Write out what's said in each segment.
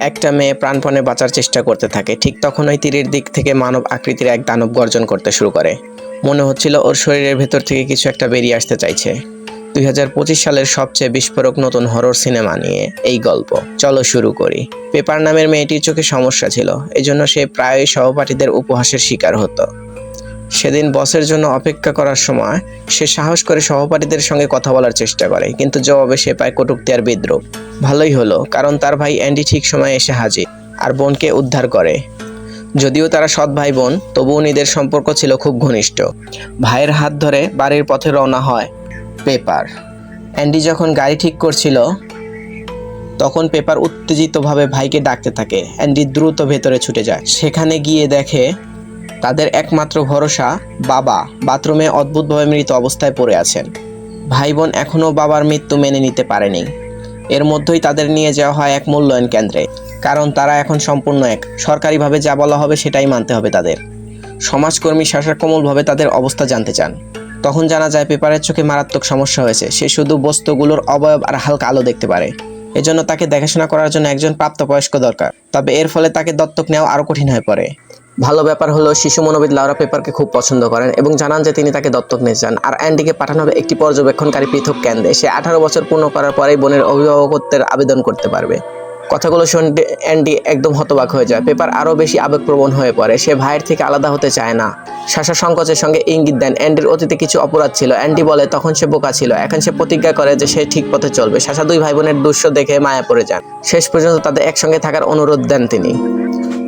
একটা মেয়ে প্রাণপণে বাঁচার চেষ্টা করতে থাকে, ঠিক তখনই তীরের দিক থেকে মানব আকৃতির এক দানব গর্জন করতে শুরু করে। মনে হচ্ছিল ওর শরীরের ভেতর থেকে কিছু একটা বেরিয়ে আসতে চাইছে। দুই হাজার পঁচিশ সালের সবচেয়ে বিস্ফোরক নতুন হরর সিনেমা নিয়ে এই গল্প। চলো শুরু করি। পেপার নামের মেয়েটির চোখে সমস্যা ছিল, এজন্য সে প্রায়ই সহপাঠীদের উপহাসের শিকার হতো। সেদিন বসের জন্য অপেক্ষা করার সময় সে সাহস করে সহপাঠীদের সঙ্গে কথা বলার চেষ্টা করে, কিন্তু জবাবে সে পায় কটূক্তি আর বিদ্রুপ। ভালোই হলো, কারণ তার ভাই অ্যান্ডি ঠিক সময়ে এসে হাজির আর বোনকে উদ্ধার করে। যদিও তারা সৎ ভাই বোন তবুও নিজের সম্পর্ক ছিল খুব ঘনিষ্ঠ। ভাইয়ের হাত ধরে বাড়ির পথে রওনা হয় পেপার। অ্যান্ডি যখন গাড়ি ঠিক করছিল, তখন পেপার উত্তেজিতভাবে ভাইকে ডাকতে থাকে। অ্যান্ডি দ্রুত ভেতরে ছুটে যায়। সেখানে গিয়ে দেখে তাদের একমাত্র ভরসা বাবা বাথরুমে অদ্ভুতভাবে মৃত অবস্থায় পড়ে আছেন। ভাই বোন এখনও বাবার মৃত্যু মেনে নিতে পারেনি। এর মধ্যেই তাদের নিয়ে যাওয়া হয় এক মূল্যায়ন কেন্দ্রে। কারণ তারা এখন সম্পূর্ণ এক। সরকারিভাবে যা বলা হবে সেটাই মানতে হবে তাদের। সমাজকর্মী শাসা তাদের অবস্থা জানতে চান। তখন জানা যায় পেপারের চোখে মারাত্মক সমস্যা হয়েছে। সে শুধু বস্তুগুলোর অবয়ব আর হালকা আলো দেখতে পারে। এজন্য তাকে দেখাশোনা করার জন্য একজন প্রাপ্তবয়স্ক দরকার। তবে এর ফলে তাকে দত্তক নেওয়া আরও কঠিন হয়ে পড়ে। ভালো ব্যাপার হলো শিশু মনোবিদ লাউরা পেপারকে খুব পছন্দ করেন এবং জানান যে তিনি তাকে দত্তক নিয়ে যান। আর অ্যান্ডিকে পাঠানো হবে একটি পর্যবেক্ষণকারী পৃথক কেন্দ্রে। সে আঠারো বছর পূর্ণ করার পরেই বোনের অভিভাবকত্বের আবেদন করতে পারবে। কথাগুলো শুনে অ্যান্ডি একদম হতবাক হয়ে যায়। পেপার আরও বেশি আবেগপ্রবণ হয়ে পড়ে। সে ভাইয়ের থেকে আলাদা হতে চায় না। শাসা সংকোচের সঙ্গে ইঙ্গিত দেন। অ্যান্ডির অতীতে কিছু অপরাধ ছিল। অ্যান্ডি বলে, তখন সে বোকা ছিল। এখন সে প্রতিজ্ঞা করে যে সে ঠিক পথে চলবে। শাসা দুই ভাই বোনের দুঃস্ব দেখে মায়া পড়ে যান। শেষ পর্যন্ত তাদের একসঙ্গে থাকার অনুরোধ দেন তিনি।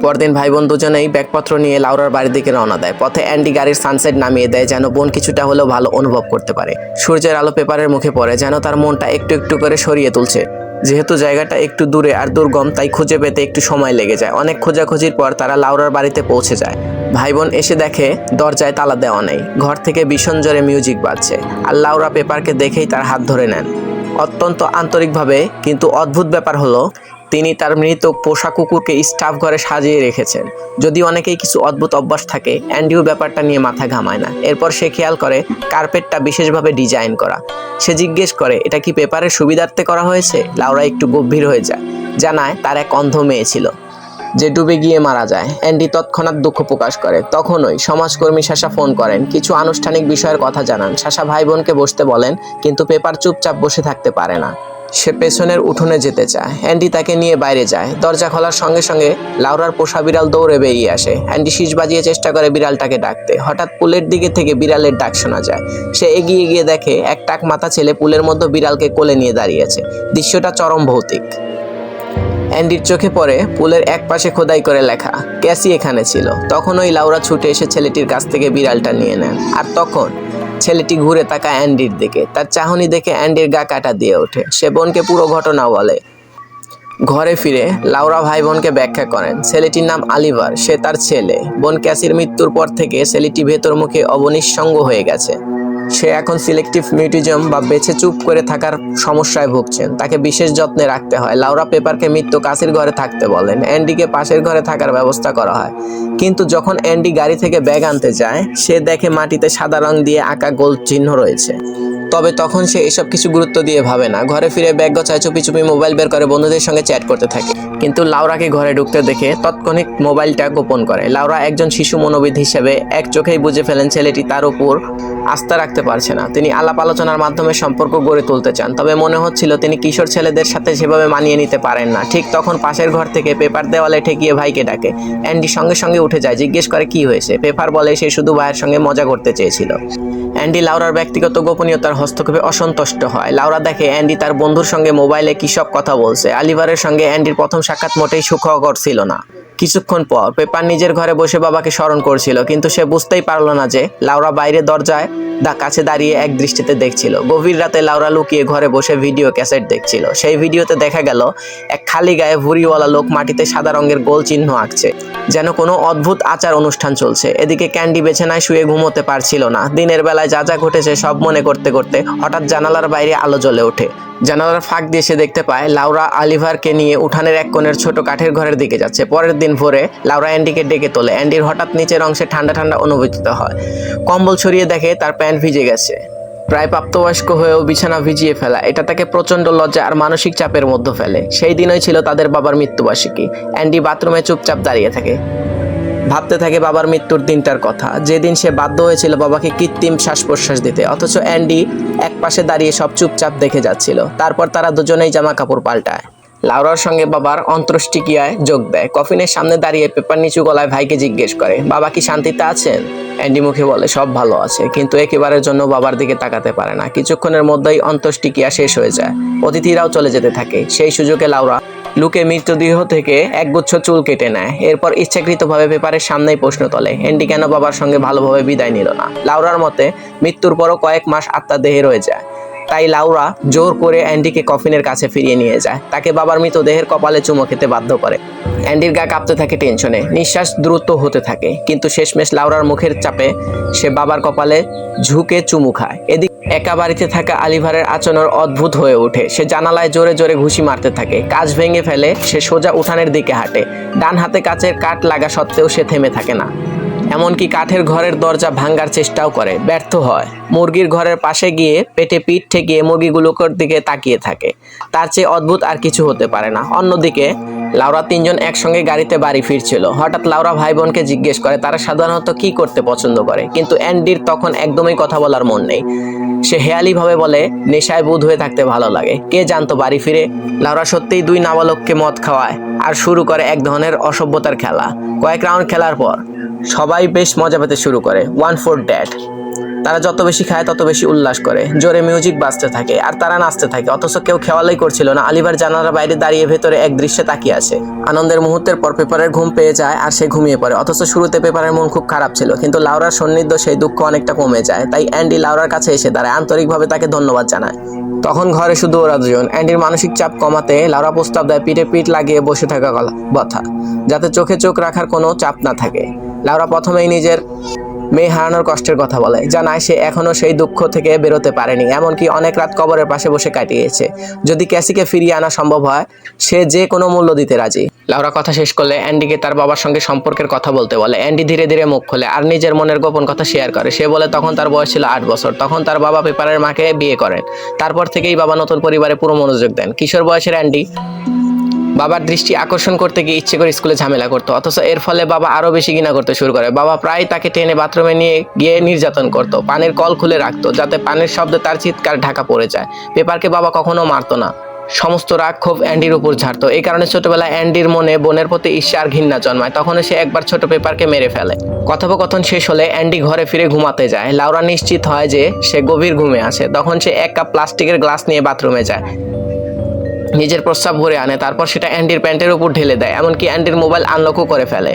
পরদিন ভাই বোন দুজনেই ব্যাগপত্র নিয়ে লাউরার বাড়ির দিকে রওনা দেয়। পথে অ্যান্ডি গাড়ির সানসেট নামিয়ে দেয় যেন বোন কিছুটা হলেও ভালো অনুভব করতে পারে। সূর্যের আলো পেপারের মুখে পড়ে যেন তার মনটা একটু একটু করে সরিয়ে তুলছে। যেহেতু জায়গাটা একটু দূরে আর দুর্গম, তাই খুঁজে পেতে একটু সময় লেগে যায়। অনেক খোঁজাখুঁজির পর তারা লাউরার বাড়িতে পৌঁছে যায়। ভাই বোন এসে দেখে দরজায় তালা দেওয়া নেই। ঘর থেকে ভীষণ জোরে মিউজিক বাজছে আর লাউরা পেপারকে দেখেই তার হাত ধরে নেন। অত্যন্ত আন্তরিকভাবে, কিন্তু অদ্ভুত ব্যাপার হলো তিনি তার মৃত পোষা কুকুরকে স্টাফ ঘরে সাজিয়ে রেখেছেন। যদি অনেকেই কিছু অদ্ভুত অভ্যাস থাকে, অ্যান্ডিও ব্যাপারটা নিয়ে মাথা ঘামায় না। এরপর সে খেয়াল করে, কার্পেটটা বিশেষভাবে ডিজাইন করা। সে জিজ্ঞেস করে, এটা কি পেপারের সুবিধার্থে করা হয়েছে? লাউরা একটু গভীর হয়ে যায়। জানায়, তার এক অন্ধ মেয়ে ছিল। যে ডুবে গিয়ে মারা যায়। অ্যান্ডি তৎক্ষণাৎ দুঃখ প্রকাশ করে। তখনই সমাজকর্মী শাসা ফোন করেন। কিছু আনুষ্ঠানিক বিষয়ের কথা জানান। শাসা ভাই বোনকে বসতে বলেন, কিন্তু পেপার চুপচাপ বসে থাকতে পারে না। সে পেছনের উঠোনে যেতে চায়। অ্যান্ডি তাকে নিয়ে বাইরে যায়। দরজা খোলার সঙ্গে সঙ্গে লাউরার পোষা বিড়াল দৌড়ে বেরিয়ে আসে। অ্যান্ডি শীষ বাজিয়ে চেষ্টা করে বিড়ালটাকে ডাকতে। হঠাৎ পুলের দিকে থেকে বিড়ালের ডাক শোনা যায়। সে এগিয়ে গিয়ে দেখে, এক টাক মাথা ছেলে পুলের মধ্যে বিড়ালকে কোলে নিয়ে দাঁড়িয়েছে দৃশ্যটা চরম ভৌতিক। অ্যান্ডির চোখে পড়ে পুলের এক পাশে খোদাই করে লেখা, ক্যাসি এখানে ছিল। তখন ওই লাউরা ছুটে এসে ছেলেটির কাছ থেকে বিড়ালটা নিয়ে নেন। আর তখন ছেলেটি ঘুরে তাকায় অ্যান্ডির দিকে। তার চাহনি দেখে অ্যান্ডির গা কাটা দিয়ে ওঠে। সে বোনকে পুরো ঘটনা বলে। ঘরে ফিরে লাউরা ভাই বোনকে ব্যাখ্যা করেন, ছেলেটির নাম আলিভার সে তার ছেলে। বোন ক্যাসির মৃত্যুর পর থেকে ছেলেটি ভেতরমুখে অবনিঃসঙ্গ হয়ে গেছে। সে এখন সিলেক্টিভ মিউটিজম বা বেছে চুপ করে থাকার সমস্যায় ভুগছেন। তাকে বিশেষ যত্নে রাখতে হয়। লাউরা পেপারকে মৃত্যু কাশির ঘরে থাকতে বলেন। অ্যান্ডিকে পাশের ঘরে থাকার ব্যবস্থা করা হয়। কিন্তু যখন অ্যান্ডি গাড়ি থেকে ব্যাগ আনতে যায়, সে দেখে মাটিতে সাদা রং দিয়ে আঁকা গোল চিহ্ন রয়েছে। তবে তখন সে এসব কিছু গুরুত্ব দিয়ে ভাবে না। ঘরে ফিরে ব্যাগ গোছায় চুপি চুপি মোবাইল বের করে বন্ধুদের সঙ্গে চ্যাট করতে থাকে। কিন্তু লাউরাকে ঘরে ঢুকতে দেখে তৎক্ষণিক মোবাইলটা গোপন করে। লাউরা একজন শিশু মনোবিদ হিসেবে এক চোখেই বুঝে ফেলেন ছেলেটি তার উপর আস্থা রাখতে পারছে না। তিনি আলাপ আলোচনার মাধ্যমে সম্পর্ক গড়ে তুলতে চান। তবে মনে হচ্ছিল তিনি কিশোর ছেলেদের সাথে সেভাবে মানিয়ে নিতে পারেন না। ঠিক তখন পাশের ঘর থেকে পেপার দেওয়ালে ঠেকিয়ে ভাইকে ডাকে। অ্যান্ডি সঙ্গে সঙ্গে উঠে যায়, জিজ্ঞেস করে, কি হয়েছে? পেপার বলে সে শুধু ভাইয়ের সঙ্গে মজা করতে চেয়েছিল। অ্যান্ডি লাউরার ব্যক্তিগত গোপনীয়তার হস্তক্ষেপে অসন্তুষ্ট হয়। লাউরা দেখে অ্যান্ডি তার বন্ধুর সঙ্গে মোবাইলে কী সব কথা বলছে। আলিভারের সঙ্গে অ্যান্ডির প্রথম সাক্ষাৎ মোটেই সুখকর ছিল না। কিছুক্ষণ পর পেপার নিজের ঘরে বসে বাবাকে স্মরণ করছিল, কিন্তু সে বুঝতেই পারল না যে লাউরা বাইরে দরজায় দা কাছে দাঁড়িয়ে এক দৃষ্টিতে দেখছিল। গভীর রাতে লাউরা লুকিয়ে ঘরে বসে ভিডিও ক্যাসেট দেখছিল। সেই ভিডিওতে দেখা গেল, এক খালি গায়ে ভুড়িওয়ালা লোক মাটিতে সাদা রঙের গোল চিহ্ন আঁকছে, যেন কোনো অদ্ভুত আচার অনুষ্ঠান চলছে। এদিকে ক্যান্ডি বেছেনায় শুয়ে ঘুমোতে পারছিল না। দিনের বেলায় যা যা ঘটেছে সব মনে করতে করতে হঠাৎ জানালার বাইরে আলো জ্বলে ওঠে। জানালার ফাঁক দিয়ে সে দেখতে পায়, লাউরা আলিভারকে নিয়ে উঠানের এক কোণের ছোট কাঠের ঘরের দিকে যাচ্ছে। পরের দিন ভোরে লাউরা অ্যান্ডিকে ডেকে তোলে। অ্যান্ডির হঠাৎ নিচের অংশে ঠান্ডা ঠান্ডা অনুভূত হয়। কম্বল ছড়িয়ে দেখে তার প্যান্ট ভিজে গেছে। প্রায় প্রাপ্তবয়স্ক হয়েও বিছানা ভিজিয়ে ফেলা। এটা তাকে প্রচণ্ড লজ্জা আর মানসিক চাপের মধ্যে ফেলে। সেই দিনই ছিল তাদের বাবার মৃত্যুবার্ষিকী। অ্যান্ডি বাথরুমে চুপচাপ দাঁড়িয়ে থাকে। ভাবতে থাকে বাবার মৃত্যুর দিনটার কথা। যেদিন সে বাধ্য হয়েছিল বাবাকে কৃত্রিম শ্বাস প্রশ্বাস দিতে। অথচ অ্যান্ডি এক পাশে দাঁড়িয়ে সব চুপচাপ দেখে যাচ্ছিল। তারপর তারা দুজনেই জামা কাপড় পাল্টায়। লাউরার সঙ্গে বাবার অন্ত্যেষ্টিক্রিয়ায় যোগ দেয়। কফিনের সামনে দাঁড়িয়ে পেপার নিচু গলায় ভাইকে জিজ্ঞেস করে, বাবা কি শান্তিতে আছেন? অ্যান্ডি মুখে বলে, সব ভালো আছে, কিন্তু একেবারের জন্য বাবার দিকে তাকাতে পারে না। কিছুক্ষণের মধ্যেই অন্ত্যেষ্টিক্রিয়া শেষ হয়ে যায়। অতিথিরাও চলে যেতে থাকে। সেই সুযোগে লাউরা লুকে মৃতদেহ থেকে একগুচ্ছ চুল কেটে নেয়। এরপর ইচ্ছাকৃতভাবে পেপারের সামনেই প্রশ্ন তোলে হ্যান্ডি কেন বাবার সঙ্গে ভালোভাবে বিদায় নিল না? লাউরার মতে, মৃত্যুর পরও কয়েক মাস আত্মা দেহে রয়ে যায়। তাই লাউরা জোর করে অ্যান্ডিকে কফিনের কাছে ফিরিয়ে নিয়ে যায়। তাকে বাবার মৃতদেহের কপালে চুমো খেতে বাধ্য করে। অ্যান্ডির গা কাঁপতে থাকে টেনশনে, নিঃশ্বাস দ্রুত হতে থাকে, কিন্তু শেষমেশ লাউরার মুখের চাপে সে বাবার কপালে ঝুঁকে চুমু খায়। এদিকে একা বাড়িতে থাকা আলিভারের আচরণ অদ্ভুত হয়ে ওঠে। সে জানালায় জোরে জোরে ঘুষি মারতে থাকে। কাজ ভেঙে ফেলে, সে সোজা উঠানের দিকে হাঁটে। ডান হাতে কাচের কাঠ লাগা সত্ত্বেও সে থেমে থাকে না। এমনকি কাঠের ঘরের দরজা ভাঙ্গার চেষ্টাও করে, ব্যর্থ হয়। মুরগির ঘরের পাশে গিয়ে পেটে পিঠ ঠেকিয়ে মুরগিগুলোর দিকে তাকিয়ে থাকে। তার চেয়ে অদ্ভুত আর কিছু হতে পারে না। অন্যদিকে লাউরা তিনজন একসঙ্গে গাড়িতে বাড়ি ফিরছিল। হঠাৎ লাউরা ভাই বোনকে জিজ্ঞেস করে, তারা সাধারণত কি করতে পছন্দ করে? কিন্তু অ্যান্ডির তখন একদমই কথা বলার মন নেই। সে হেয়ালি ভাবে বলে, নেশায় বুধ হয়ে থাকতে ভালো লাগে। কে জানতো বাড়ি ফিরে? লাউরা সত্যিই দুই নাবালককে মদ খাওয়ায় আর শুরু করে এক ধরনের অসভ্যতার খেলা। কয়েক রাউন্ড খেলার পর সবাই বেশ মজা পেতে শুরু করে। One four dad. তারা যত বেশি খায়, তত বেশি উল্লাস করে। জোরে মিউজিক বাজতে থাকে, আর তারা নাচতে থাকে। অথচ কেউ খেওয়ালাই করছিল না আলিবার জানালার বাইরে দাঁড়িয়ে ভেতরে এক দৃশ্যে তাকিয়ে আছে। আনন্দের মুহূর্তের পর পেপারের ঘুম পেয়ে যায়, আর সে ঘুমিয়ে পড়ে। অথচ শুরুতে পেপারের মন খুব খারাপ ছিল, কিন্তু লাউরার সন্নিধ্য সেই দুঃখ অনেকটা কমে যায়। তাই অ্যান্ডি লাউরার কাছে এসে দাঁড়ায়, আন্তরিকভাবে তাকে ধন্যবাদ জানায়। তখন ঘরে শুধু ওরা দুজন। অ্যান্ডির মানসিক চাপ কমাতে লাউরা প্রস্তাব দেয়, পিঠে পিঠ লাগিয়ে বসে থাকা গলা কথা যাতে চোখে চোখ রাখার কোনো চাপ না থাকে। লাউরা প্রথমেই নিজের মেয়ে হারানোর কষ্টের কথা বলে জানায় সে এখনও সেই দুঃখ থেকে বেরোতে পারেনি। এমনকি অনেক রাত কবরের পাশে বসে কাটিয়েছে। যদি ক্যাসিকে ফিরিয়ে আনা সম্ভব হয়, সে যে কোনো মূল্য দিতে রাজি। লাউরা কথা শেষ করলে অ্যান্ডিকে তার বাবার সঙ্গে সম্পর্কের কথা বলতে বলে। অ্যান্ডি ধীরে ধীরে মুখ খোলে আর নিজের মনের গোপন কথা শেয়ার করে। সে বলে, তখন তার বয়স ছিল আট বছর। তখন তার বাবা পেপারের মাকে বিয়ে করেন। তারপর থেকেই বাবা নতুন পরিবারে পুরো মনোযোগ দেন। কিশোর বয়সের অ্যান্ডি বাবার দৃষ্টি আকর্ষণ করতে গিয়ে ইচ্ছে করে স্কুলে ঝামেলা করতো। অথচ এর ফলে বাবা আরও বেশি ঘৃণা করতে শুরু করে। বাবা প্রায় তাকে টেনে বাথরুমে নিয়ে গিয়ে নির্যাতন করতো। পানের কল খুলে রাখতো, যাতে পানের শব্দে তার চিৎকার ঢাকা পড়ে যায়। পেপারকে বাবা কখনো মারতো না। সমস্ত রাগ ক্ষোভ অ্যান্ডির উপর ঝাড়তো। এই কারণে ছোটবেলায় অ্যান্ডির মনে বোনের প্রতি ঈর্ষা আর ঘৃণা জন্মায়। তখন সে একবার ছোট পেপারকে মেরে ফেলে। কথোপকথন শেষ হলে অ্যান্ডি ঘরে ফিরে ঘুমাতে যায়। লাউরা নিশ্চিত হয় যে সে গভীর ঘুমে আছে। তখন সে এক কাপ প্লাস্টিকের গ্লাস নিয়ে বাথরুমে যায়। নিজের প্রস্রাব ভরে আনে, তারপর সেটা অ্যান্ডির প্যান্টের উপর ঢেলে দেয়, এমনকি অ্যান্ডির মোবাইল আনলকও করে ফেলে।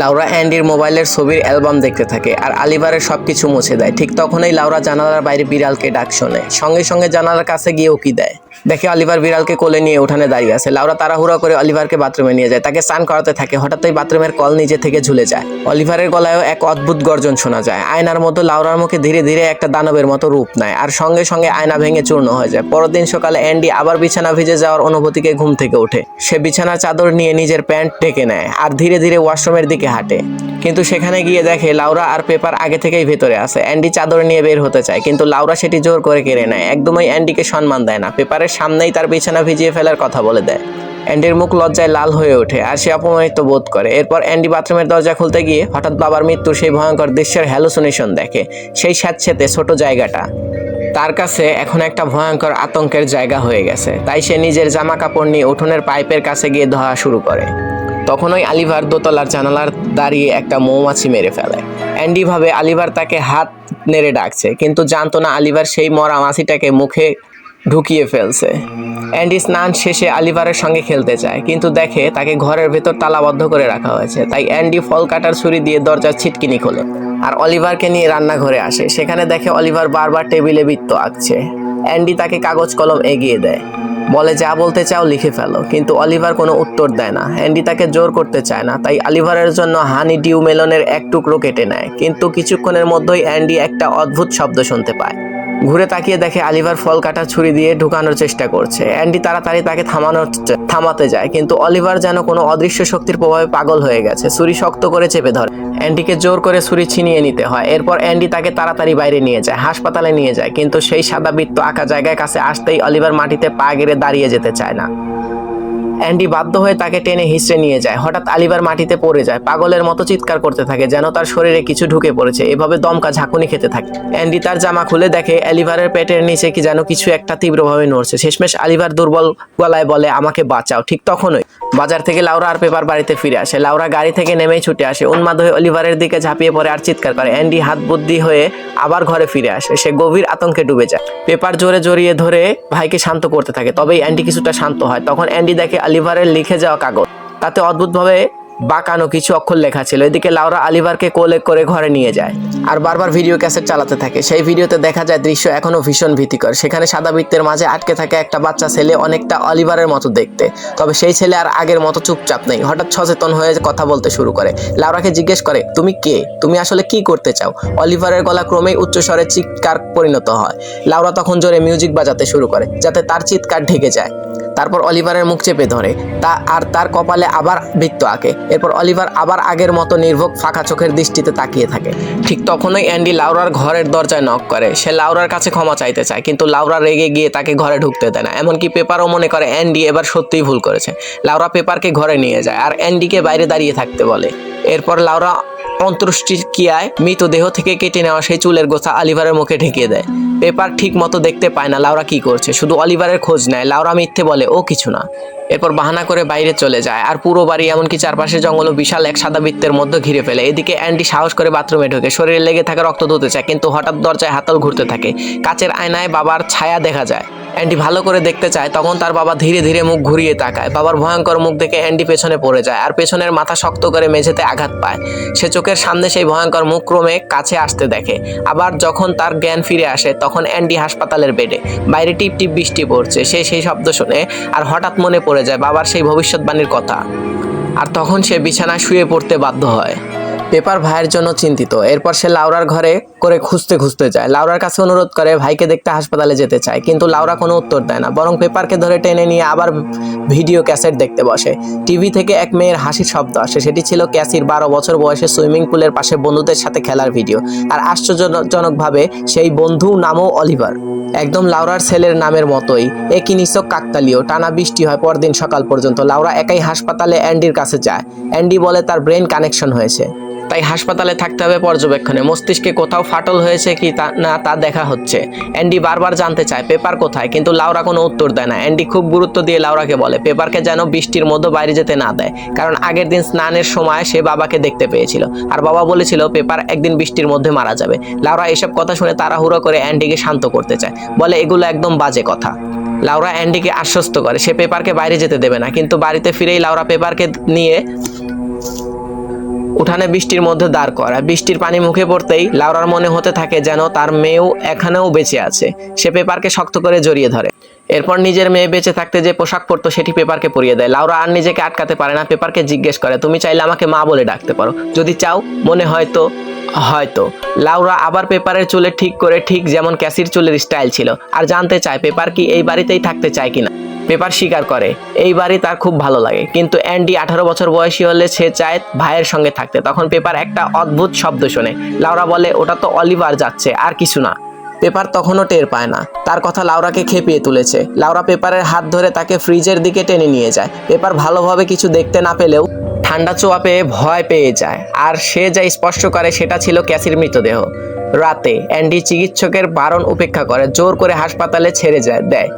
লাউরা অ্যান্ডির মোবাইলের ছবির অ্যালবাম দেখতে থাকে, আর আলিবারের সব কিছু মুছে দেয়। ঠিক তখনই লাউরা জানালার বাইরে বিড়ালকে ডাক শোনে, সঙ্গে সঙ্গে জানালার কাছে গিয়ে উকি দেয়। দেখে অলিভার বিড়ালকে কোলে নিয়ে উঠানে দাঁড়িয়ে আছে। লাউরা তাড়াহুড়া করে অলিভারকে বাথরুমে নিয়ে যায়। তাকে স্নান করাতে থাকে। হঠাৎই বাথরুমের কল নিজে থেকে ঝুলে যায়। অলিভারের গলায়ও এক অদ্ভুত গর্জন শোনা যায়। আয়নার মতো লাউরার মুখে ধীরে ধীরে একটা দানবের মতো রূপ নেয় আর সঙ্গে সঙ্গে আয়না ভেঙে চূর্ণ হয়ে যায়। পরদিন সকালে অ্যান্ডি আবার বিছানা ভিজে যাওয়ার অনুভূতিকে ঘুম থেকে ওঠে। সে বিছানার চাদর নিয়ে নিজের প্যান্ট ঢেকে নেয় আর ধীরে ধীরে ওয়াশরুমের দিকে হাঁটে। কিন্তু সেখানে গিয়ে দেখে লাউরা আর পেপার আগে থেকেই ভেতরে আছে। অ্যান্ডি চাদর নিয়ে বের হতে চায়, কিন্তু লাউরা সেটি জোর করে কেড়ে নেয়। একদমই অ্যান্ডিকে সম্মান দেয় না। পেপারের সামনেই তার বিছানা ভিজিয়ে ফেলার কথা বলে দেয়। অ্যান্ডির মুখ লজ্জায় লাল হয়ে ওঠে আর সে অপমানিত বোধ করে। এরপর অ্যান্ডি বাথরুমের দরজা খুলতে গিয়ে হঠাৎ বাবার মৃত্যুর সেই ভয়ঙ্কর দৃশ্যের হ্যালুসিনেশন দেখে সেই স্যাঁতস্যাঁতে ছোট জায়গাটা। তার কাছে এখন একটা ভয়ঙ্কর আতঙ্কের জায়গা হয়ে গেছে। তাই সে নিজের জামা কাপড় নিয়ে উঠোনের পাইপের কাছে গিয়ে ধোয়া শুরু করে। তখনই আলিভার দোতলার জানালার দাঁড়িয়ে একটা মৌমাছি মেরে ফেলে। অ্যান্ডি ভাবে আলিভার তাকে হাত নেড়ে ডাকছে, কিন্তু জানতো না আলিভার সেই মরা মাছিটাকে মুখে ঢুকিয়ে ফেলছে। অ্যান্ডি স্নান শেষে আলিভারের সঙ্গে খেলতে চায় কিন্তু দেখে তাকে ঘরের ভেতর তালাবদ্ধ করে রাখা হয়েছে। তাই অ্যান্ডি ফল কাটার ছুরি দিয়ে দরজার ছিটকিনি খোলে। আর অলিভারকে নিয়ে রান্নাঘরে আসে। সেখানে দেখে অলিভার বারবার টেবিলে বৃত্ত আঁকছে। অ্যান্ডি তাকে কাগজ কলম এগিয়ে দেয়। বলে, যা বলতে চাও লিখে ফেলো। কিন্তু অলিভার কোনো উত্তর দেয় না। অ্যান্ডি তাকে জোর করতে চায় না। তাই অলিভারের জন্য হানি ডিউ মেলনের এক টুকরো কেটে নেয়। কিন্তু কিছুক্ষণের মধ্যেই অ্যান্ডি একটা অদ্ভুত শব্দ শুনতে পায়। ঘুরে তাকিয়ে দেখে অলিভার ফল কাটা ছুরি দিয়ে ঢুকানোর চেষ্টা করছে। অ্যান্ডি তাড়াতাড়ি তাকে থামানোর থামাতে যায়, কিন্তু অলিভার যেন কোনো অদৃশ্য শক্তির প্রভাবে পাগল হয়ে গেছে। ছুরি শক্ত করে চেপে ধরে। অ্যান্ডিকে জোর করে ছুরি ছিনিয়ে নিতে হয়। এরপর অ্যান্ডি তাকে তাড়াতাড়ি বাইরে নিয়ে যায়, হাসপাতালে নিয়ে যায়, কিন্তু সেই সাদা বৃত্ত আঁকা জায়গায় কাছে আসতেই অলিভার মাটিতে পা গেড়ে দাঁড়িয়ে যেতে চায় না। অ্যান্ডি বাধ্য হয়ে তাকে টেনে হিঁচড়ে নিয়ে যায়। হঠাৎ আলিবার মাটিতে পড়ে যায়। পাগলের মতো চিৎকার করতে থাকে, যেন তার শরীরে কিছু ঢুকে পড়েছে। এভাবে দমকা ঝাঁকুনি খেতে থাকে। অ্যান্ডি তার জামা খুলে দেখে, অ্যালিভারের পেটের নিচে কি যেন কিছু একটা তীব্রভাবে নড়ছে। শেষমেশ আলিভার দুর্বল গলায় বলে, আমাকে বাঁচাও। ঠিক তখনই বাজার থেকে লাউরা আর পেপার বাড়িতে ফিরে আসে। লাউরা গাড়ি থেকে নেমেই ছুটে আসে। উন্মাদ হয়ে অলিভারের দিকে ঝাঁপিয়ে পড়ে আর চিৎকার করে। অ্যান্ডি হাত বুদ্ধি হয়ে আবার ঘরে ফিরে আসে। সে গভীর আতঙ্কে ডুবে যায়। পেপার জোরে জড়িয়ে ধরে ভাইকে শান্ত করতে থাকে। তবেই অ্যান্ডি কিছুটা শান্ত হয়। তখন অ্যান্ডি দেখে অলিভারের লিখে যাওয়া কাগজ। তাতে অদ্ভুতভাবে বাঁকানো কিছু অক্ষর লেখা ছিল। এদিকে লাউরা আলিভারকে কোলে করে ঘরে নিয়ে যায় আর বারবার ভিডিও ক্যাসেট চালাতে থাকে। সেই ভিডিওতে দেখা যায় দৃশ্য এখনও ভীষণ ভীতিকর। সেখানে সাদা বৃত্তের মাঝে আটকে থাকে একটা বাচ্চা ছেলে অনেকটা অলিভারের মতো দেখতে। তবে সেই ছেলে আর আগের মতো চুপচাপ নেই। হঠাৎ সচেতন হয়ে কথা বলতে শুরু করে। লাউরাকে জিজ্ঞেস করে, তুমি কে? তুমি আসলে কি করতে চাও? অলিভারের গলা ক্রমেই উচ্চস্বরে চিৎকার পরিণত হয়। লাউরা তখন জোরে মিউজিক বাজাতে শুরু করে, যাতে তার চিৎকার ঢেকে যায়। তারপর অলিভারের মুখ চেপে ধরে। তা আর তার কপালে আবার বৃত্ত আঁকে। এরপর অলিভার আবার আগের মতো নির্ভোগ ফাঁকা চোখের দৃষ্টিতে তাকিয়ে থাকে। ঠিক তখনই অ্যান্ডি লাউরার ঘরের দরজায় নক করে। সে লাউরার কাছে ক্ষমা চাইতে চায়, কিন্তু লাউরা রেগে গিয়ে তাকে ঘরে ঢুকতে দেয় না। এমনকি পেপারও মনে করে অ্যান্ডি এবার সত্যিই ভুল করেছে। লাউরা পেপারকে ঘরে নিয়ে যায়, আর অ্যান্ডিকে বাইরে দাঁড়িয়ে থাকতে বলে। এরপর লাউরা অন্তর্ষ্টিক্রিয়ায় মৃতদেহ থেকে কেটে নেওয়া সেই চুলের গোছা অলিভারের মুখে ঢেকে দেয়। পেপার ঠিক মতো দেখতে পায় না লাউরা কি করছে। শুধু অলিভারের খোঁজ নেয়, লাউরা মিথ্যে বলে, ও কিছু না। এরপর বাহানা করে বাইরে চলে যায়, আর পুরো বাড়ি এমনকি চারপাশের জঙ্গল বিশাল এক সাদা বৃত্তের মধ্যে ঘিরে ফেলে। এদিকে অ্যান্ডি সাহস করে বাথরুমে ঢোকে, শরীরে লেগে থাকা রক্ত ধুতে চায়, কিন্তু হঠাৎ দরজায় হাতল ঘুরতে থাকে। কাচের আয়নায় বাবার ছায়া দেখা যায়। অ্যান্ডি ভালো করে দেখতে চায়, তখন তার বাবা ধীরে ধীরে মুখ ঘুরিয়ে তাকায়। বাবার ভয়ঙ্কর মুখ দেখে অ্যান্ডি পেছনে পড়ে যায় আর পেছনের মাথা শক্ত করে মেঝেতে আঘাত পায়। সে চোখের সামনে সেই ভয়ঙ্কর মুখ ক্রমে কাছে আসতে দেখে। আবার যখন তার জ্ঞান ফিরে আসে, তখন অ্যান্ডি হাসপাতালের বেডে, বাইরে টিপ টিপ বৃষ্টি পড়ছে। সে সেই শব্দ শুনে আর হঠাৎ মনে পড়ে যায় বাবার সেই ভবিষ্যৎবাণীর কথা। আর তখন সে বিছানায় শুয়ে পড়তে বাধ্য হয়। পেপার ভাইয়ের জন্য চিন্তিত। এরপর সে লাউরার ঘরে করে খুঁজতে খুঁজতে যায়। লাউরার কাছে অনুরোধ করে ভাইকে দেখতে হাসপাতালে যেতে চায়, কিন্তু লাউরা কোনো উত্তর দেয় না, বরং পেপারকে ধরে টেনে নিয়ে আবার ভিডিও ক্যাসেট দেখতে বসে। টিভি থেকে এক মেয়ের হাসির শব্দ আসে, সেটি ছিল ক্যাসির বারো বছর বয়সে সুইমিং পুলের পাশে বন্ধুদের সাথে খেলার ভিডিও, আর আশ্চর্যজনকভাবে সেই বন্ধু নামও অলিভার। একদম লাউরার ছেলের নামের মতোই, একই নিছক কাকতালীয়, টানা বৃষ্টি হয় পরদিন সকাল পর্যন্ত। লাউরা একাই হাসপাতালে অ্যান্ডির কাছে যায়। অ্যান্ডি বলে তার ব্রেন কানেকশন হয়েছে। তাই হাসপাতালে থাকতে হবে পর্যবেক্ষণে। মস্তিষ্কে কোথাও ফাটল হয়েছে কি তা না, তা দেখা হচ্ছে। অ্যান্ডি বারবার জানতে চায়, পেপার কোথায়? কিন্তু লাউরা কোনো উত্তর দেয় না। অ্যান্ডি খুব গুরুত্ব দিয়ে লাউরাকে বলে, পেপারকে যেন বৃষ্টির মধ্যে বাইরে যেতে না দেয়। কারণ আগের দিন স্নানের সময় সে বাবাকে দেখতে পেয়েছিল। আর বাবা বলেছিল, পেপার একদিন বৃষ্টির মধ্যে মারা যাবে। লাউরা এসব কথা শুনে তাড়াহুড়ো করে অ্যান্ডিকে শান্ত করতে চায়। বলে, এগুলো একদম বাজে কথা। লাউরা অ্যান্ডিকে আশ্বস্ত করে, সে পেপারকে বাইরে যেতে দেবে না। কিন্তু বাড়িতে ফিরেই লাউরা পেপারকে নিয়ে উঠানে বৃষ্টির মধ্যে দাঁড় করা। বৃষ্টির পানি মুখে পড়তেই লাউরার মনে হতে থাকে যেন তার মেয়েও এখানেও বেঁচে আছে। সে পেপারকে শক্ত করে জড়িয়ে ধরে। এরপর নিজের মেয়ে বেঁচে থাকতে যে পোশাক পরতো সেটি পেপারকে পরিয়ে দেয়। লাউরা আর নিজেকে আটকাতে পারে না, পেপারকে জিজ্ঞেস করে, তুমি চাইলে আমাকে মা বলে ডাকতে পারো। যদি চাও, মনে হয়তো হয়তো। লাউরা আবার পেপারের চুলে ঠিক করে ঠিক যেমন ক্যাসির চুলের স্টাইল ছিল। আর জানতে চায়, পেপার কি এই বাড়িতেই থাকতে চায় কিনা? পেপার স্বীকার করে। এই বাড়ি তার খুব ভালো লাগে। কিন্তু অ্যান্ডি আঠারো বছর বয়সী হলে সে চায় ভাইয়ের সঙ্গে থাকতে। তখন পেপার একটা অদ্ভুত শব্দ শোনে। লাউরা বলে, ওটা তো অলিভার যাচ্ছে, আর কিছু না। পেপার তখনও টের পায় না। তার কথা লাউরাকে খেপিয়ে তুলেছে। লাউরা পেপারের হাত ধরে তাকে ফ্রিজের দিকে টেনে নিয়ে যায়। পেপার ভালোভাবে কিছু দেখতে না পেলেও ঠান্ডা চোয়া পেয়ে ভয় পেয়ে যায়। আর সে যা স্পষ্ট করে, সেটা ছিল ক্যাসির মৃতদেহ। রাতে অ্যান্ডি চিকিৎসকের বারণ উপেক্ষা করে, জোর করে হাসপাতালে ছেড়ে যায়, দেয়।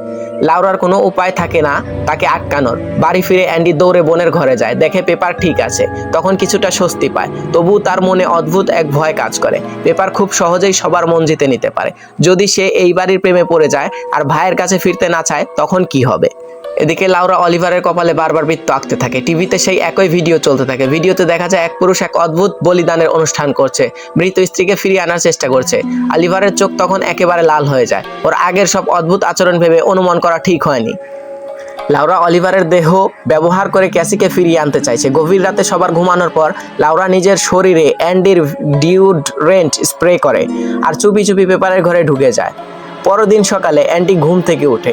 লাউরার কোনো উপায় থাকে না, তাকে আটকানোর। বাড়ি ফিরে অ্যান্ডি দৌড়ে বোনের ঘরে যায়, দেখে পেপার ঠিক আছে, তখন কিছুটা স্বস্তি পায়। তবু তার মনে অদ্ভুত এক ভয় কাজ করে। পেপার খুব সহজেই সবার মন জিতে নিতে পারে। যদি সে এই বাড়ির প্রেমে পড়ে যায় আর ভাইয়ের কাছে ফিরতে না চায়, তখন কি হবে? এদিকে লাউরা অলিভারের কপালে বারবার বৃত্ত আঁকতে থাকে। টিভিতে সেই একই ভিডিও চলতে থাকে। ভিডিওতে দেখা যায় এক পুরুষ এক অদ্ভুত বলিদানের অনুষ্ঠান করছে। মৃত স্ত্রীকে ফিরিয়ে আনার চেষ্টা করছে। অলিভারের চোখ তখন একেবারে লাল হয়ে যায়। ওর আগের সব অদ্ভুত আচরণ ভেবে অনুমান করা ঠিক হয়নি। লাউরা অলিভারের দেহ ব্যবহার করে ক্যাসিকে ফিরিয়ে আনতে চাইছে। গভীর রাতে সবার ঘুমানোর পর লাউরা নিজের শরীরে অ্যান্ডির ডিউডরেন্ট স্প্রে করে আর চুপি চুপি পেপারের ঘরে ঢুকে যায়। পরদিন সকালে অ্যান্টি ঘুম থেকে ওঠে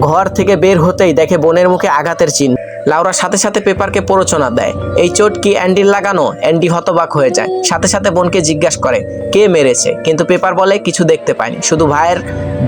ঘর থেকে বের হতেই দেখে বোনের মুখে আঘাতের চিহ্ন। লাউরা সাথে সাথে পেপারকে প্ররোচনা দেয়। এই চোট কি অ্যান্ডির লাগানো? অ্যান্ডি হতবাক হয়ে যায়। সাথে সাথে বোনকে জিজ্ঞাসা করে, কে মেরেছে? কিন্তু পেপার বলে কিছু দেখতে পায়নি। শুধু ভাইয়ের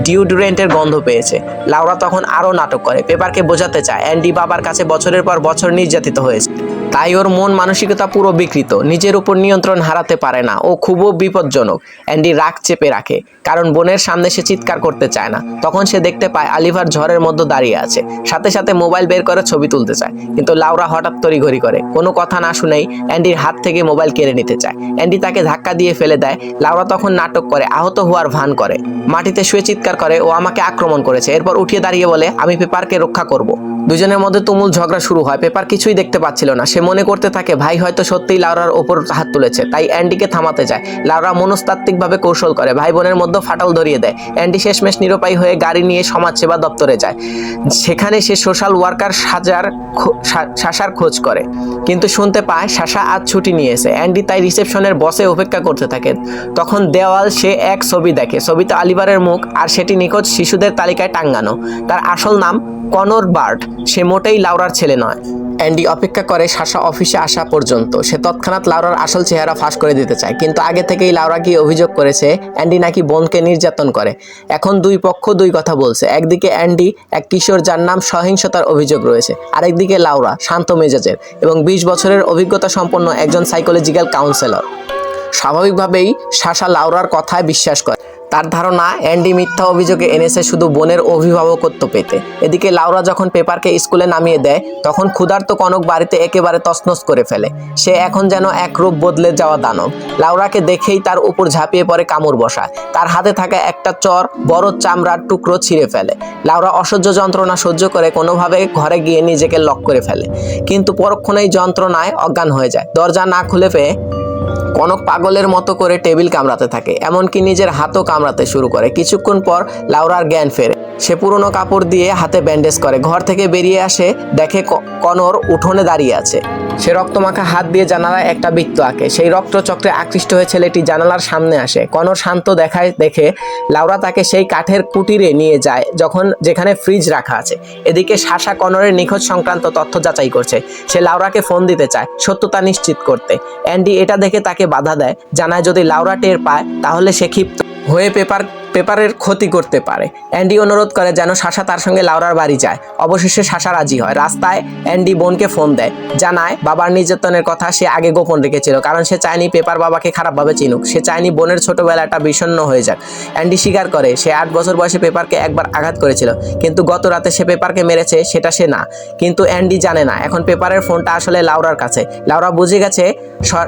ডিউডুরেন্টের গন্ধ পেয়েছে। লাউরা তখন আরও নাটক করে। পেপারকে বোঝাতে চায়, অ্যান্ডি বাবার কাছে বছরের পর বছর নির্যাতিত হয়েছে। তাই ওর মন মানসিকতা পুরো বিকৃত। নিজের উপর নিয়ন্ত্রণ হারাতে পারে না। ও খুবও বিপজ্জনক। অ্যান্ডি রাগ চেপে রাখে, কারণ বোনের সামনে সে চিৎকার করতে চায় না। তখন সে দেখতে পায় আলিভার ঝড়ের মধ্যে দাঁড়িয়ে আছে। সাথে সাথে মোবাইল বের করে ছবি তুলতে চায়। কিন্তু লাউরা হঠাৎ তড়িঘড়ি করে। কোনো কথা না শুনেই অ্যান্ডির হাত থেকে মোবাইল কেড়ে নিতে চায়। অ্যান্ডি তাকে ধাক্কা দিয়ে ফেলে দেয়। লাউরা তখন নাটক করে, আহত হওয়ার ভান করে। মাটিতে শুয়ে চিৎকার করে, ও আমাকে আক্রমণ করেছে। এরপর উঠিয়ে দাঁড়িয়ে বলে, আমি পেপারকে রক্ষা করব। দুজনের মধ্যে তুমুল ঝগড়া শুরু হয়। পেপার কিছুই দেখতে পাচ্ছিল না। সে মনে করতে থাকে, ভাই হয়তো সত্যিই লাউরার ওপর হাত তুলেছে। তাই অ্যান্ডিকে থামাতে যায়। লাউরা মনস্তাত্ত্বিকভাবে কৌশল করে, ভাই বোনের মধ্যে ফাটল ধরিয়ে দেয় অ্যান্ডি শেষমেশ নিরুপায় হয়ে গাড়ি নিয়ে সমাজসেবা দপ্তরে যায়। সেখানে সে সোশ্যাল ওয়ার্কার সাজার শাসার খোঁজ করে। কিন্তু শুনতে পায় শাসা আজ ছুটি নিয়েছে অ্যান্ডি তাই রিসেপশনের বসে অপেক্ষা করতে থাকে। তখন দেওয়াল সে এক ছবি দেখে। ছবিতে আলিবারের মুখ আর সেটি নিখোঁজ শিশুদের তালিকায় টাঙ্গানো তার আসল নাম কনর বার্ট। সে মোটেই লাউরার ছেলে নয়। অ্যান্ডি অপেক্ষা করে শাসা অফিসে আসা পর্যন্ত। সে তৎক্ষণাৎ লাউরার আসল চেহারা ফাঁস করে দিতে চায়। কিন্তু আগে থেকেই লাউরা গিয়ে অভিযোগ করেছে, অ্যান্ডি নাকি বোনকে নির্যাতন করে। এখন দুই পক্ষ দুই কথা বলছে। একদিকে অ্যান্ডি, এক কিশোর যার নাম সহিংসতার অভিযোগ রয়েছে। আরেকদিকে লাউরা, শান্ত মেজাজের এবং বিশ বছরের অভিজ্ঞতা সম্পন্ন একজন সাইকোলজিক্যাল কাউন্সেলর স্বাভাবিকভাবেই শাসা লাউরার কথায় বিশ্বাস করে। তার ধারণা, অ্যান্ডি মিথ্যা অভিযোগে এনেছে শুধু বোনের অভিভাবকত্ব পেতে। এদিকে লাউরা যখন পেপারকে স্কুলে নামিয়ে দেয়, তখন ক্ষুধার্ত কনক বাড়িতে একেবারে তছনছ করে ফেলে। সে এখন যেন এক রূপ বদলে যাওয়া দানব। লাউরাকে দেখেই তার উপর ঝাঁপিয়ে পড়ে কামড় বসায় তার হাতে থাকা একটা চর, বড় চামড়ার টুকরো ছিঁড়ে ফেলে। লাউরা অসহ্য যন্ত্রণা সহ্য করে কোনোভাবে ঘরে গিয়ে নিজেকে লক করে ফেলে। কিন্তু পরক্ষণেই যন্ত্রণায় অজ্ঞান হয়ে যায়। দরজা না খুলে পেয়ে কনক পাগলের মতো করে টেবিল কামড়াতে থাকে, এমনকি নিজের হাতও কামড়াতে শুরু করে। কিছুক্ষণ পর লাউরার জ্ঞান ফেরে। সে পুরনো কাপড় দিয়ে হাতে ব্যান্ডেজ করে। ঘর থেকে বেরিয়ে আসে, দেখে কনর উঠোনে দাঁড়িয়ে আছে। সে রক্তমাখা হাত দিয়ে জানালায় একটা বৃত্ত আঁকে। সেই রক্তচক্রে আকৃষ্ট হয়ে ছেলেটি জানালার সামনে আসে। কনর শান্ত দেখায়, দেখে লাউরা তাকে সেই কাঠের কুটিরে নিয়ে যায়, যখন যেখানে ফ্রিজ রাখা আছে। এদিকে শাসা কনরের নিখোঁজ সংক্রান্ত তথ্য যাচাই করছে। সে লাউরাকে ফোন দিতে চায়, সত্যতা নিশ্চিত করতে। অ্যান্ডি এটা দেখে তাকে বাধা দেয়। জানায় যদি লাউরা টের পায় তাহলে সে ক্ষিপ্ত। হয়ে পেপার পেপারের ক্ষতি করতে পারে। অ্যান্ডি অনুরোধ করে যেন শাসা তার সঙ্গে লাউরার বাড়ি যায়। অবশেষে শাসা রাজি হয়। রাস্তায় অ্যান্ডি বোনকে ফোন দেয়। জানায়, বাবার নির্যাতনের কথা সে আগে গোপন রেখেছিল। কারণ সে চায়নি পেপার বাবাকে খারাপভাবে চিনুক। সে চায়নি বোনের ছোটবেলাটা বিষণ্ণ হয়ে যাক। অ্যান্ডি স্বীকার করে, সে আট বছর বয়সে পেপারকে একবার আঘাত করেছিল। কিন্তু গত রাতে সে পেপারকে মেরেছে, সেটা সে না। কিন্তু অ্যান্ডি জানে না। এখন পেপারের ফোনটা আসলে লাউরার কাছে। লাউরা বুঝে গেছে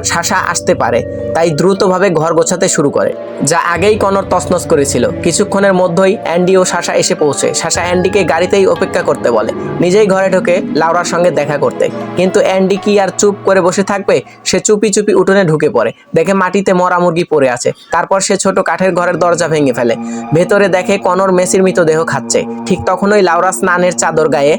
শাসা আসতে পারে। তাই দ্রুতভাবে ঘর গোছাতে শুরু করে। যা আগেই কনর তছনছ করেছিল কিছুক্ষণের মধ্যেই অ্যান্ডি ও শাসা এসে পৌঁছে। শাসা অ্যান্ডিকে গাড়িতেই অপেক্ষা করতে বলে। নিজেই ঘরে ঢুকে লাউরার সঙ্গে দেখা করতে। কিন্তু অ্যান্ডি কি আর চুপ করে বসে থাকবে? সে চুপি চুপি উঠোনে ঢুকে পড়ে। দেখে মাটিতে মরা মুরগি পড়ে আছে। তারপর সে ছোট কাঠের ঘরের দরজা ভেঙে ফেলে। ভেতরে দেখে কনর মেসির মৃতদেহ খাচ্ছে। ঠিক তখনই লাউরা স্নানের চাদর গায়ে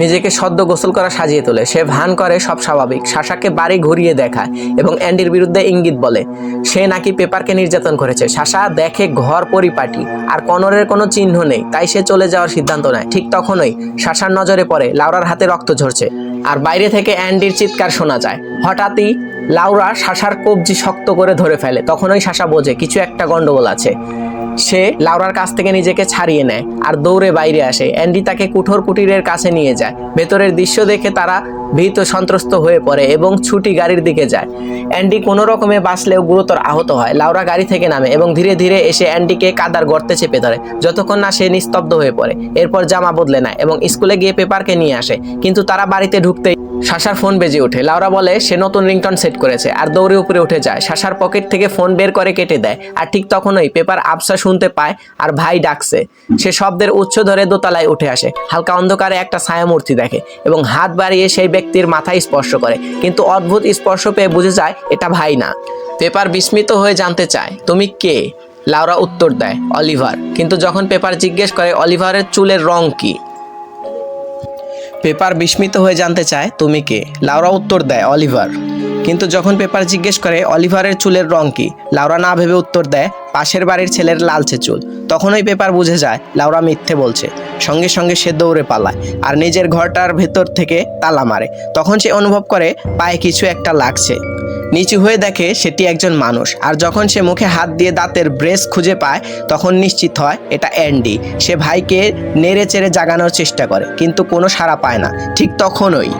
নিজেকে সদ্য গোসল করা সাজিয়ে তোলে। সে ভান করে, সব স্বাভাবিক। শাসাকে বাড়ি ঘুরিয়ে দেখায় এবং অ্যান্ডির বিরুদ্ধে ইঙ্গিত বলে, সে নাকি পেপারকে নির্যাতন করেছে। শাসা দেখে ঘর পরিপাটি, আর কনরের কোনো চিহ্ন নেই, তাই সে চলে যাওয়ার সিদ্ধান্ত নেয়। ঠিক তখনই শাসার নজরে পড়ে, লাউরার হাতে রক্ত ঝরছে। আর বাইরে থেকে অ্যান্ডির চিৎকার শোনা যায়। হঠাৎই লাউরা শাসার কবজি শক্ত করে ধরে ফেলে। তখনই শাসা বোঝে, কিছু একটা গন্ডগোল আছে। সে লাউরার কাছ থেকে নিজেকে ছাড়িয়ে নেয় আর দৌড়ে বাইরে আসে। অ্যান্ডি তাকে কুঠোর কুটিরের কাছে নিয়ে যায়। ভেতরের দৃশ্য দেখে তারা ভীত সন্ত্রস্ত হয়ে পড়ে এবং ছুটি গাড়ির দিকে যায়। অ্যান্ডি কোনো রকমে বাঁচলেও গুরুতর আহত হয়। লাউরা গাড়ি থেকে নামে এবং ধীরে ধীরে এসে অ্যান্ডিকে কাদার গর্তে চেপে ধরে। যতক্ষণ না সে নিস্তব্ধ হয়ে পড়ে, এরপর জামা বদলে নেয় এবং স্কুলে গিয়ে পেপারকে নিয়ে আসে। কিন্তু তারা বাড়িতে ঢুকতেই শাসার ফোন বেজে ওঠে। লাউরা বলে, সে নতুন রিংটন সেট করেছে আর দৌড়ে উপরে উঠে যায়। শাসার পকেট থেকে ফোন বের করে কেটে দেয় আর ঠিক তখনই পেপার আবসা শুনতে পায় আর ভাই ডাকছে। সে শব্দের উচ্চ ধরে দোতলায় উঠে আসে। হালকা অন্ধকারে একটা ছায়ামূর্তি দেখে এবং হাত বাড়িয়ে সেই ব্যক্তির মাথায় স্পর্শ করে। কিন্তু অদ্ভুত স্পর্শ পেয়ে বুঝে যায়, এটা ভাই না। পেপার বিস্মিত হয়ে জানতে চায়, তুমি কে? লাউরা উত্তর দেয়, অলিভার। কিন্তু যখন পেপার জিজ্ঞেস করে, অলিভারের চুলের রং কি? পেপার বিস্মিত হয়ে জানতে চায়, তুমি কে? লাউরা উত্তর দেয়, অলিভার। কিন্তু যখন পেপার জিজ্ঞেস করে, অলিভারের চুলের রং কি? লাউরা না ভেবে উত্তর দেয়, পাশের বাড়ির ছেলের লালচে চুল। তখন ওই পেপার বুঝে যায়, লাউরা মিথ্যে বলছে। সঙ্গে সঙ্গে সে দৌড়ে পালায় আর নিজের ঘরটার ভেতর থেকে তালা মারে। তখন সে অনুভব করে, পায়ে কিছু একটা লাগছে। নিচু হয়ে দেখে সেটি একজন মানুষ। আর যখন সে মুখে হাত দিয়ে দাঁতের ব্রেস খুঁজে পায়, তখন নিশ্চিত হয় এটা অ্যান্ডি। সে ভাইকে নেড়ে চেড়ে জাগানোর চেষ্টা করে, কিন্তু কোনো সাড়া পায় না। ঠিক তখনই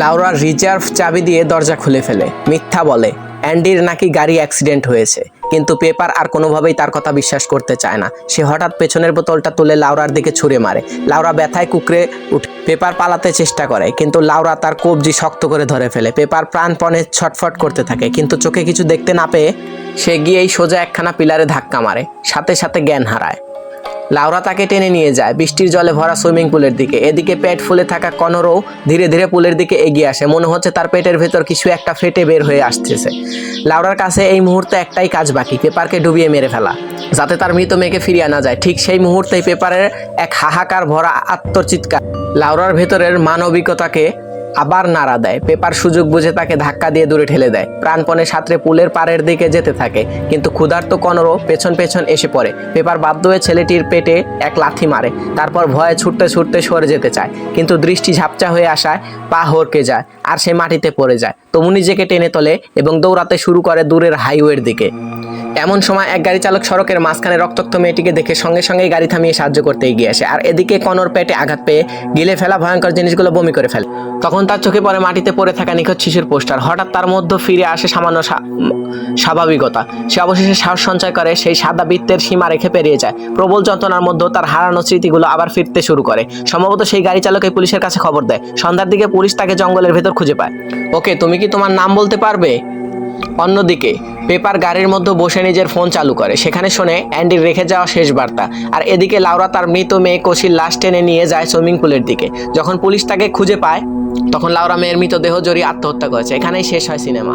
লাউরা রিজার্ভ চাবি দিয়ে দরজা খুলে ফেলে। মিথ্যা বলে, অ্যান্ডির নাকি গাড়ি অ্যাক্সিডেন্ট হয়েছে। কিন্তু পেপার আর কোনোভাবেই তার কথা বিশ্বাস করতে চায় না। সে হঠাৎ পেছনের বোতলটা তুলে লাউরার দিকে ছুঁড়ে মারে। লাউরা ব্যথায় কুকরে উঠে পেপার পালাতে চেষ্টা করে, কিন্তু লাউরা তার কবজি শক্ত করে ধরে ফেলে। পেপার প্রাণপণে ছটফট করতে থাকে, কিন্তু চোখে কিছু দেখতে না পেয়ে সে গিয়েই সোজা একখানা পিলারে ধাক্কা মারে, সাথে সাথে জ্ঞান হারায়। লাউরা তাকে টেনে নিয়ে যায়। বৃষ্টির জলে ভরা সুইমিং পুলের দিকে। এদিকে পেট ফুলে থাকা কনরও ধীরে ধীরে পুলের দিকে এগিয়ে আসে। মনে হচ্ছে তার পেটের ভেতর কিছু একটা ফেটে বের হয়ে আসতেছে। লাউরার কাছে এই মুহূর্তে একটাই কাজ বাকি, পেপারকে ডুবিয়ে মেরে ফেলা। যাতে তার মৃত মেয়েকে ফিরিয়ে আনা যায়। ঠিক সেই মুহূর্তেই পেপারের এক হাহাকার ভরা আত্মচিৎকার লাউরার ভেতরের মানবিকতাকে আবার নাড়া দেয়। পেপার সুযোগ বুঝে তাকে ধাক্কা দিয়ে দূরে ঠেলে দেয়। প্রাণপণে সাঁতরে পুলের পাড়ের দিকে যেতে থাকে। কিন্তু ক্ষুধার্ত কনরও পেছন পেছন এসে পড়ে। পেপার বাধ্য হয়ে ছেলেটির পেটে এক লাথি মারে। তারপর ভয়ে ছুটতে ছুটতে সরে যেতে চায়। কিন্তু দৃষ্টি ঝাপচা হয়ে আসায় পা হরকে যায় আর সে মাটিতে পড়ে যায়। তমু নিজেকে টেনে তোলে এবং দৌড়াতে শুরু করে দূরের হাইওয়ের দিকে। এমন সময় এক গাড়ি চালক সড়কের মাঝখানে রক্তাক্ত মেয়েটিকে দেখে সঙ্গে সঙ্গেই গাড়ি থামিয়ে সাহায্য করতে এগিয়ে আসে। আর এদিকে কনর পেটে আঘাত পেয়ে গিলে ফেলা ভয়ঙ্কর জিনিসগুলো বমি করে ফেলে। তখন তার চোখে পড়ে মাটিতে পড়ে থাকা নিখোঁজ শিশুর পোস্টার। হঠাৎ তার মধ্যে ফিরে আসে সামান্য স্বাভাবিকতা। সে অবশেষে সাহস সঞ্চয় করে, সেই সাদা বৃত্তের সীমা রেখে পেরিয়ে যায়। প্রবল যন্ত্রণার মধ্যে তার হারানো স্মৃতিগুলো আবার ফিরতে শুরু করে। সম্ভবত সেই গাড়ি চালক পুলিশের কাছে খবর দেয়। সন্ধ্যার দিকে পুলিশ তাকে জঙ্গলের ভেতর খুঁজে পায়। ওকে, তুমি কি তোমার নাম বলতে পারবে? অন্যদিকে, পেপার গাড়ির মধ্যে বসে নিজের ফোন চালু করে। সেখানে শুনে অ্যান্ডির রেখে যাওয়া শেষ বার্তা। আর এদিকে লাউরা তার মৃত মেয়ে কোশির লাশ টেনে নিয়ে যায় সুইমিং পুলের দিকে। যখন পুলিশ তাকে খুঁজে পায়, তখন লাউরা মেয়ের মৃতদেহ জড়িয়ে আত্মহত্যা করেছে। এখানেই শেষ হয় সিনেমা।